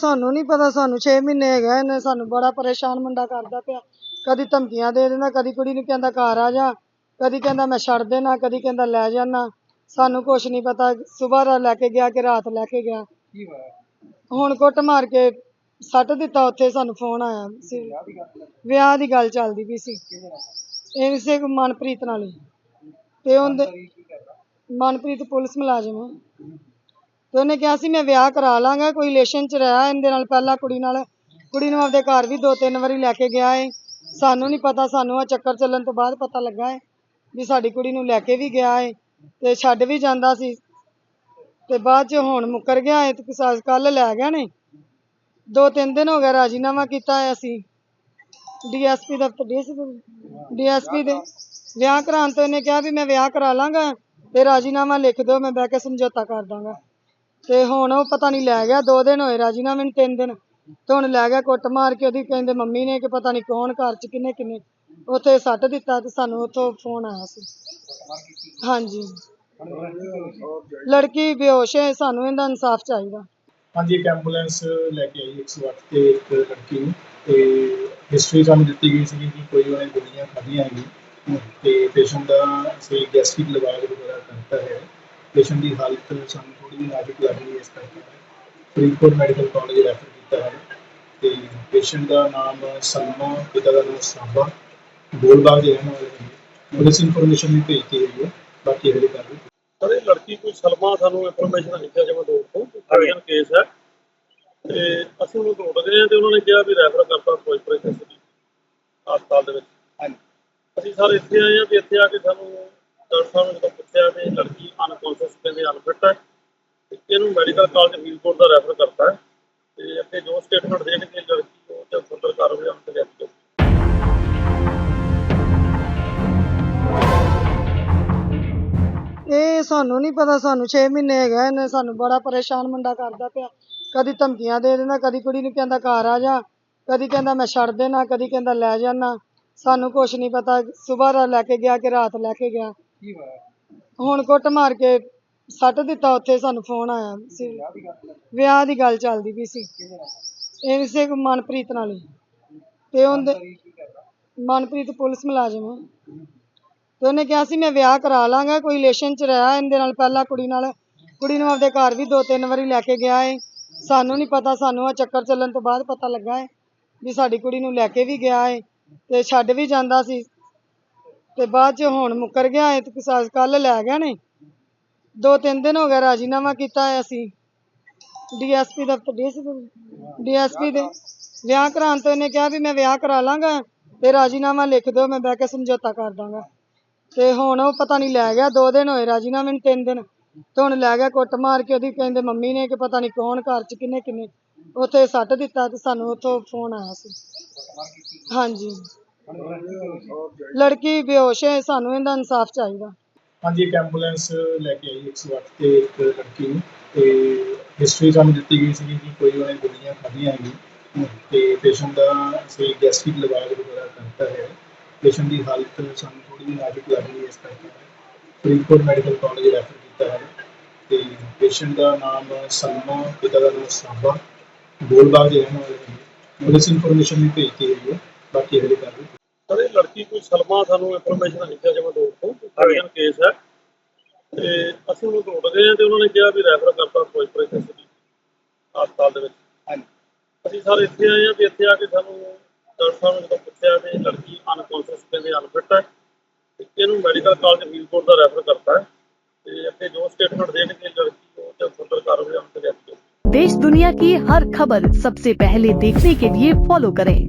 ਸਾਨੂੰ ਨਹੀਂ ਪਤਾ ਸਾਨੂੰ 6 ਮਹੀਨੇ ਹੈਗਾ ਇਹਨੇ ਸਾਨੂੰ ਬੜਾ ਪਰੇਸ਼ਾਨ ਮੁੰਡਾ ਕਰਦਾ ਪਿਆ। ਕਦੀ ਧਮਕੀਆਂ ਦੇ ਦਿੰਦਾ ਕਦੀ ਕੁੜੀ ਨੂੰ ਕਹਿੰਦਾ ਘਰ ਆ ਜਾ ਕਦੀ ਕਹਿੰਦਾ ਮੈਂ ਛੱਡ ਦੇਣਾ ਕਦੀ ਕਹਿੰਦਾ ਲੈ ਜਾਣਾ। ਸਾਨੂੰ ਕੁਝ ਨਹੀਂ ਪਤਾ ਸਵੇਰ ਦਾ ਲੈ ਕੇ ਗਿਆ ਕਿ ਰਾਤ ਲੈ ਕੇ ਗਿਆ। ਕੀ ਹੋਇਆ? ਹੁਣ ਕੁੱਟ ਮਾਰ ਕੇ ਸੱਟ ਦਿੱਤਾ ਉੱਥੇ ਸਾਨੂੰ ਫੋਨ ਆਇਆ ਸੀ। ਵਿਆਹ ਦੀ ਗੱਲ ਚੱਲਦੀ ਪਈ ਸੀ। ਇਹ ਇਸੇ ਮਨਪ੍ਰੀਤ ਨਾਲ ਹੀ। ਤੇ ਉਹਦੇ ਮਨਪ੍ਰੀਤ ਪੁਲਿਸ ਮੁਲਾਜ਼ਮ ਹੈ। ਤੇ ਉਹਨੇ ਕਿਹਾ ਸੀ ਮੈਂ ਵਿਆਹ ਕਰਾ ਲਾਂਗਾ, ਕੋਈ ਰਿਲੇਸ਼ਨ ਚ ਰਿਹਾ ਇਹਦੇ ਨਾਲ, ਪਹਿਲਾਂ ਕੁੜੀ ਨਾਲ। ਕੁੜੀ ਨੂੰ ਆਪਦੇ ਘਰ ਵੀ ਦੋ ਤਿੰਨ ਵਾਰੀ ਲੈ ਕੇ ਗਿਆ ਏ। ਸਾਨੂੰ ਨਹੀਂ ਪਤਾ, ਸਾਨੂੰ ਆ ਚੱਕਰ ਚੱਲਣ ਤੋਂ ਬਾਅਦ ਪਤਾ ਲੱਗਾ ਏ ਵੀ ਸਾਡੀ ਕੁੜੀ ਨੂੰ ਲੈ ਕੇ ਵੀ ਗਿਆ ਏ ਤੇ ਛੱਡ ਵੀ ਜਾਂਦਾ ਸੀ। ਤੇ ਬਾਅਦ ਚ ਹੁਣ ਮੁੱਕਰ ਗਿਆ ਏ ਤੇ ਕੱਲ ਲੈ ਗਿਆ ਨੇ। ਦੋ ਤਿੰਨ ਦਿਨ ਹੋ ਗਿਆ ਰਾਜੀਨਾਮਾ ਕੀਤਾ ਹੈ ਅਸੀਂ। ਡੀਐਸਪੀ ਦਫ਼ਤਰ ਡੀਐਸਪੀ ਦੇ। ਵਿਆਹ ਕਰਾਉਣ ਤੋਂ ਇਹਨੇ ਕਿਹਾ ਵੀ ਮੈਂ ਵਿਆਹ ਕਰਾ ਲਾਂਗਾ ਤੇ ਰਾਜੀਨਾਮਾ ਲਿਖ ਦਿਓ, ਮੈਂ ਬਹਿ ਕੇ ਸਮਝੌਤਾ ਕਰ ਦਾਂਗਾ। ਤੇ ਹੁਣ ਉਹ ਪਤਾ ਨਹੀਂ ਲੈ ਗਿਆ, ਦੋ ਦਿਨ ਹੋਏ ਰਾਜੀਨਾਮੇ ਨੂੰ ਤਿੰਨ ਦਿਨ। ਤੇ ਹੁਣ ਲੈ ਗਿਆ ਕੁੱਟ ਮਾਰ ਕੇ ਉਹਦੀ, ਕਹਿੰਦੇ ਮੰਮੀ ਨੇ ਕਿ ਪਤਾ ਨਹੀਂ ਕੌਣ ਘਰ ਚ ਕਿੰਨੇ ਕਿੰਨੇ। ਉੱਥੇ ਸੱਟ ਦਿੱਤਾ ਤੇ ਸਾਨੂੰ ਉੱਥੋਂ ਫੋਨ ਆਇਆ ਸੀ। ਹਾਂਜੀ। ਲੜਕੀ ਬੇਹੋਸ਼ ਹੈ, ਸਾਨੂੰ ਇਹਦਾ ਇਨਸਾਫ ਚਾਹੀਦਾ। ਹਾਂਜੀ, ਇੱਕ ਐਂਬੂਲੈਂਸ ਲੈ ਕੇ ਆਈ 108 ਤੇ ਇੱਕ ਲੜਕੀ ਨੂੰ। ਤੇ ਹਿਸਟਰੀ ਸਾਨੂੰ ਦਿੱਤੀ ਗਈ ਸੀ ਕਿ ਕੋਈ ਉਹਨੇ ਗੋਲੀਆਂ ਖਾਧੀਆਂ ਹੈਗੀ ਤੇ ਪੇਸ਼ੈਂਟ ਦਾ ਕੋਈ ਗੈਸਟ੍ਰਿਕ ਲਵਾਜ ਵਗੈਰਾ ਕਰਤਾ ਹੈ। ਪੇਸ਼ੈਂਟ ਦੀ ਹਾਲਤ ਸਾਨੂੰ ਥੋੜੀ ਜਿਹੀ ਨਾਜ਼ੁਕ ਲੱਗ ਰਹੀ ਹੈ ਇਸ ਕਰਕੇ। ਫਰੀਦਕੋਟ ਮੈਡੀਕਲ ਕਾਲਜ ਰੈਫਰ ਕੀਤਾ ਹੈ ਤੇ ਪੇਸ਼ੈਂਟ ਦਾ ਨਾਮ ਸਲਮਾ ਪਿਤਾ ਦਾ ਨਾਮ ਸਾਬਾ ਗੋਲਬਾਗ ਦੇ ਰਹਿਣ ਵਾਲੇ ਨੇ। ਪੁਲਿਸ ਇਨਫੋਰਮੇਸ਼ਨ ਵੀ ਭੇਜਤੀ ਹੋਈ ਹੈ ਬਾਕੀ ਅਗਲੀ ਕਰ ਸਰ ਇਹ ਲੜਕੀ ਕੋਈ ਸਲਮਾ ਸਾਨੂੰ ਇਨਫੋਰਮੇਸ਼ਨ ਆਈ ਸੀ ਜਮਾ ਦੋ ਤੋਂ ਅਰਜਨ ਕੇਸ ਹੈ। ਤੇ ਅਸੀਂ ਉਹਨੂੰ ਢੂੰਡ ਰਹੇ ਹਾਂ ਤੇ ਉਹਨਾਂ ਨੇ ਕਿਹਾ ਵੀ ਰੈਫਰ ਕਰਤਾ ਫਿਰੋਜ਼ਪੁਰ ਯੂਨੀਵਰਸਿਟੀ ਹਸਪਤਾਲ ਦੇ ਵਿੱਚ। ਹਾਂਜੀ। ਅਸੀਂ ਸਾਰੇ ਇੱਥੇ ਆਏ ਹਾਂ ਤੇ ਇੱਥੇ ਆ ਕੇ ਸਾਨੂੰ ਡਾਕਟਰ ਸਾਹਿਬ ਨੇ ਜਦੋਂ ਪੁੱਛਿਆ ਵੀ ਲੜਕੀ ਅਨਕੌਂਸ਼ੀਅਸ ਕਹਿੰਦੇ ਅਨਫਿਟ ਹੈ, ਤੇ ਇਹਨੂੰ ਮੈਡੀਕਲ ਕਾਲਜ ਫਰੀਦਕੋਟ ਦਾ ਰੈਫਰ ਕਰਤਾ ਹੈ ਤੇ ਅੱਗੇ ਜੋ ਸਟੇਟਮੈਂਟ ਦੇਣਗੇ ਲੜਕੀ ਉਹ ਤੇ ਫurther ਕਾਰਵਾਈ ਉਹਨਾਂ ਤੇ ਲਿਖੀ ਇਹ ਸਾਨੂੰ ਨਹੀਂ ਪਤਾ, ਸਾਨੂੰ 6 ਮਹੀਨੇ ਹੈਗਾ ਇਹਨੇ ਸਾਨੂੰ ਬੜਾ ਪਰੇਸ਼ਾਨ ਮੁੰਡਾ ਕਰਦਾ ਪਿਆ। ਕਦੀ ਧਮਕੀਆਂ ਦੇ ਦਿੰਦਾ ਕਦੀ ਕੁੜੀ ਨੂੰ ਕਹਿੰਦਾ ਘਰ ਆ ਜਾ, ਕਦੀ ਕਹਿੰਦਾ ਮੈਂ ਛੱਡ ਦੇਣਾ, ਕਦੀ ਕਹਿੰਦਾ ਲੈ ਜਾਣਾ। ਸਾਨੂੰ ਕੁਝ ਨਹੀਂ ਪਤਾ ਸਵੇਰ ਲੈ ਕੇ ਗਿਆ ਕਿ ਰਾਤ ਲੈ ਕੇ ਗਿਆ। ਕੀ ਹੋਇਆ? ਹੁਣ ਕੁੱਟ ਮਾਰ ਕੇ ਸੱਟ ਦਿੱਤਾ ਉੱਥੇ ਸਾਨੂੰ ਫੋਨ ਆਇਆ ਸੀ। ਵਿਆਹ ਦੀ ਗੱਲ ਹੈ ਵਿਆਹ ਦੀ ਗੱਲ ਚੱਲਦੀ ਪਈ ਸੀ। ਕਿਹਦੇ ਨਾਲ? ਇਹ ਇਸੇ ਮਨਪ੍ਰੀਤ ਨਾਲ ਹੀ। ਤੇ ਉਹਦੇ ਕਰੀ ਕੀ ਕਰਦਾ? ਮਨਪ੍ਰੀਤ ਪੁਲਿਸ ਮੁਲਾਜ਼ਮ ਹੈ ਤੇ ਉਹਨੇ ਕਿਹਾ ਸੀ ਮੈਂ ਵਿਆਹ ਕਰਾ ਲਾਂਗਾ ਕੋਈ ਰਿਲੇਸ਼ਨ ਚ ਰਿਹਾ ਇਹਦੇ ਨਾਲ ਪਹਿਲਾਂ ਕੁੜੀ ਨਾਲ। ਕੁੜੀ ਨੂੰ ਆਪਦੇ ਘਰ ਵੀ ਦੋ ਤਿੰਨ ਵਾਰੀ ਲੈ ਕੇ ਗਿਆ ਏ। ਸਾਨੂੰ ਨਹੀਂ ਪਤਾ ਸਾਨੂੰ ਆ ਚੱਕਰ ਚੱਲਣ ਤੋਂ ਬਾਅਦ ਪਤਾ ਲੱਗਾ ਏ ਵੀ ਸਾਡੀ ਕੁੜੀ ਨੂੰ ਲੈ ਕੇ ਵੀ ਗਿਆ ਏ। ਤੇ ਛੱਡ ਵੀ ਜਾਂਦਾ ਸੀ। ਤੇ ਬਾਅਦ ਚ ਹੁਣ ਮੁੱਕਰ ਗਿਆ ਏ ਤੇ ਕੱਲ ਲੈ ਗਿਆ ਨੇ ਦੋ ਤਿੰਨ ਦਿਨ ਹੋ ਗਏ ਰਾਜੀਨਾਮਾ ਕੀਤਾ ਹੈ ਅਸੀਂ। ਡੀਐਸਪੀ ਦਫ਼ਤਰ ਡੀਐਸਪੀ ਦੇ ਵਿਆਹ ਕਰਾਉਣ ਤੋਂ ਇਹਨੇ ਕਿਹਾ ਵੀ ਮੈਂ ਵਿਆਹ ਕਰਾ ਲਾਂਗਾ ਤੇ ਰਾਜੀਨਾਮਾ ਲਿਖ ਦਿਓ, ਮੈਂ ਬਹਿ ਕੇ ਸਮਝੌਤਾ ਕਰ ਦਾਂਗਾ। ਤੇ ਹੁਣ ਉਹ ਪਤਾ ਨਹੀਂ ਲੈ ਗਿਆ, ਦੋ ਦਿਨ ਹੋਏ ਰਾਜੀਨਾਮੇ ਨੂੰ ਤਿੰਨ ਦਿਨ। ਤੇ ਹੁਣ ਲੈ ਗਿਆ ਕੁੱਟ ਮਾਰ ਕੇ ਉਹਦੀ ਕਹਿੰਦੇ ਮੰਮੀ ਨੇ ਕਿ ਪਤਾ ਨਹੀਂ ਕੌਣ ਘਰ ਚ ਕਿੰਨੇ ਕਿੰਨੇ। ਉੱਥੇ ਸੱਟ ਦਿੱਤਾ ਤੇ ਸਾਨੂੰ ਉੱਥੋਂ ਫੋਨ ਆਇਆ ਸੀ। ਹਾਂਜੀ। ਲੜਕੀ ਬੇਹੋਸ਼ ਹੈ, ਸਾਨੂੰ ਇਹਦਾ ਇਨਸਾਫ ਚਾਹੀਦਾ। ਹਾਂਜੀ, ਇੱਕ ਐਂਬੂਲੈਂਸ ਲੈ ਕੇ ਆਈ 108 ਤੇ ਇੱਕ ਲੜਕੀ ਨੂੰ। ਤੇ ਹਿਸਟਰੀ ਸਾਨੂੰ ਦਿੱਤੀ ਗਈ ਸੀ ਕਿ ਕੋਈ ਉਹਨੇ ਗੋਲੀਆਂ ਖਾਧੀਆਂ ਹੈਗੀ ਤੇ ਪੇਸ਼ੈਂਟ ਦਾ ਕੋਈ ਗੈਸਟ੍ਰਿਕ ਲਵਾਜ ਵਗੈਰਾ ਕਰਤਾ ਹੈ। ਪੇਸ਼ੈਂਟ ਦੀ ਹਾਲਤ ਸਾਨੂੰ ਥੋੜੀ ਜਿਹੀ ਨਾਜ਼ੁਕ ਲੱਗ ਰਹੀ ਹੈ ਇਸ ਕਰਕੇ। ਫਰੀਦਕੋਟ ਮੈਡੀਕਲ ਕਾਲਜ ਰੈਫਰ ਕੀਤਾ ਹੈ। ਤੇ ਪੇਸ਼ੈਂਟ ਦਾ ਨਾਮ ਸਲਮਾ, ਪਿਤਾ ਦਾ ਨਾਮ ਸਾਬਾ। ਗੋਲਬਾਗ ਦੇ ਰਹਿਣ ਵਾਲੇ ਪੁਲਿਸ ਇਨਫੋਰਮੇਸ਼ਨ ਵੀ ਭੇਜਤੀ ਹੋਈ ਹੈ। ਬਾਕੀ ਅਗਲੀ ਕਰ ਸਰ ਇਹ ਲੜਕੀ ਕੋਈ ਸਲਮਾ ਸਾਨੂੰ ਇਨਫੋਰਮੇਸ਼ਨ ਆਈ ਸੀ ਜਮਾ ਦੋ ਤੋਂ ਅਰਜਨ ਕੇਸ ਹੈ ਤੇ ਅਸੀਂ ਉਹਨੂੰ ਢੂੰਡ ਰਹੇ ਹਾਂ ਤੇ ਉਹਨਾਂ ਨੇ ਕਿਹਾ ਵੀ ਰੈਫਰ ਕਰਤਾ ਫਿਰੋਜ਼ਪੁਰ ਯੂਨੀਵਰਸਿਟੀ ਹਸਪਤਾਲ ਦੇ ਵਿੱਚ ਹਾਂਜੀ ਅਸੀਂ ਸਾਰੇ ਇੱਥੇ ਆਏ ਹਾਂ ਤੇ ਇੱਥੇ ਆ ਕੇ ਸਾਨੂੰ ਡਾਕਟਰ ਸਾਹਿਬ ਨੇ ਜਦੋਂ ਪੁੱਛਿਆ ਵੀ ਲੜਕੀ ਅਨਕੌਂਸ਼ੀਅਸ ਕਹਿੰਦੇ ਅਨਫਿਟ ਹੈ ਤੇ ਇਹਨੂੰ ਮੈਡੀਕਲ ਕਾਲਜ ਫਰੀਦਕੋਟ ਦਾ ਰੈਫਰ ਕਰਤਾ ਹੈ ਤੇ ਅੱਗੇ ਜੋ ਸਟੇਟਮੈਂਟ ਦੇਣਗੇ ਲੜਕੀ ਉਹ ਤੇ ਫurther ਕਾਰਵਾਈ ਉਹਨਾਂ ਤੇ ਲਿਖੀ ਜਾਊਗੀ देश दुनिया की हर खबर सबसे पहले देखने के लिए फॉलो करें